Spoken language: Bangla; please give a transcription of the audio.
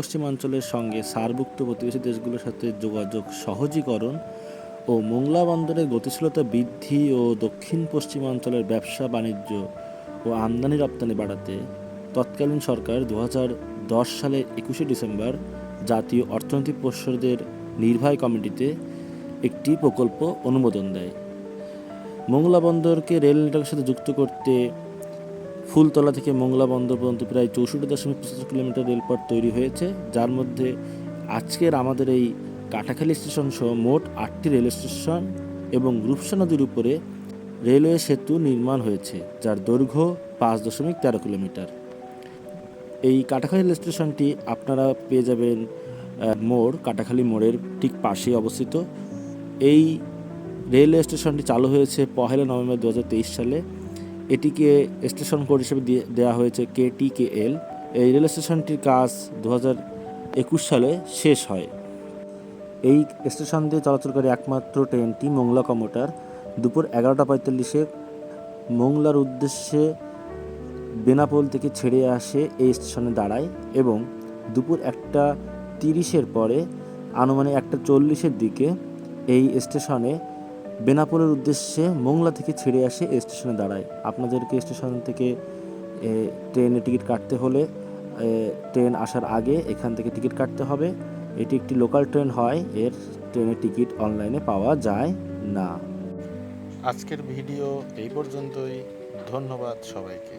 পশ্চিমাঞ্চলের সঙ্গে সারভুক্ত প্রতিবেশী দেশগুলোর সাথে যোগাযোগ সহজীকরণ ও মোংলা বন্দরের গতিশীলতা বৃদ্ধি ও দক্ষিণ পশ্চিমাঞ্চলের ব্যবসা, বাণিজ্য ও আমদানি রপ্তানি বাড়াতে তৎকালীন সরকার দু দশ সালের একুশে ডিসেম্বর জাতীয় অর্থনৈতিক পরিষদের নির্বাহী কমিটিতে একটি প্রকল্প অনুমোদন দেয়। মোংলা বন্দরকে রেল নেটওয়ার্কের সাথে যুক্ত করতে ফুলতলা থেকে মোংলা বন্দর পর্যন্ত প্রায় চৌষট্টি দশমিক পঁচাত্তর কিলোমিটার রেলপথ তৈরি হয়েছে, যার মধ্যে আজকের আমাদের এই কাটাখালী স্টেশন সহ মোট আটটি রেল স্টেশন এবং রূপসা নদীর উপরে রেলওয়ে সেতু নির্মাণ হয়েছে, যার দৈর্ঘ্য পাঁচ দশমিক তেরো কিলোমিটার। এই কাটাখালী রেল স্টেশনটি আপনারা পেয়ে যাবেন মোড়, কাটাখালী মোড়ের ঠিক পাশেই অবস্থিত। এই রেলওয়ে স্টেশনটি চালু হয়েছে পহেলা নভেম্বর দু হাজার তেইশ সালে। এটিকে স্টেশন কোড হিসেবে দেওয়া হয়েছে কে টি কে এল। এই রেল স্টেশনটির কাজ দু একুশ সালে শেষ হয়। এই স্টেশন দিয়ে চলাচলকারী একমাত্র ট্রেনটি মোংলা কমোটার দুপুর এগারোটা পঁয়তাল্লিশে। মোংলার উদ্দেশ্যে বেনাপোল থেকে ছেড়ে আসে এই স্টেশনে দাঁড়ায় এবং দুপুর একটা তিরিশের পরে, আনুমানিক একটা চল্লিশের দিকে এই স্টেশনে বেনাপোলের উদ্দেশ্যে মোংলা থেকে ছেড়ে আসে স্টেশনে দাঁড়ায়। আপনাদেরকে স্টেশন থেকে ট্রেনে টিকিট কাটতে হলে ট্রেন আসার আগে এখান থেকে টিকিট কাটতে হবে। এটি একটি লোকাল ট্রেন হয়, এর ট্রেনের টিকিট অনলাইনে পাওয়া যায় না। আজকের ভিডিও এই পর্যন্তই। ধন্যবাদ সবাইকে।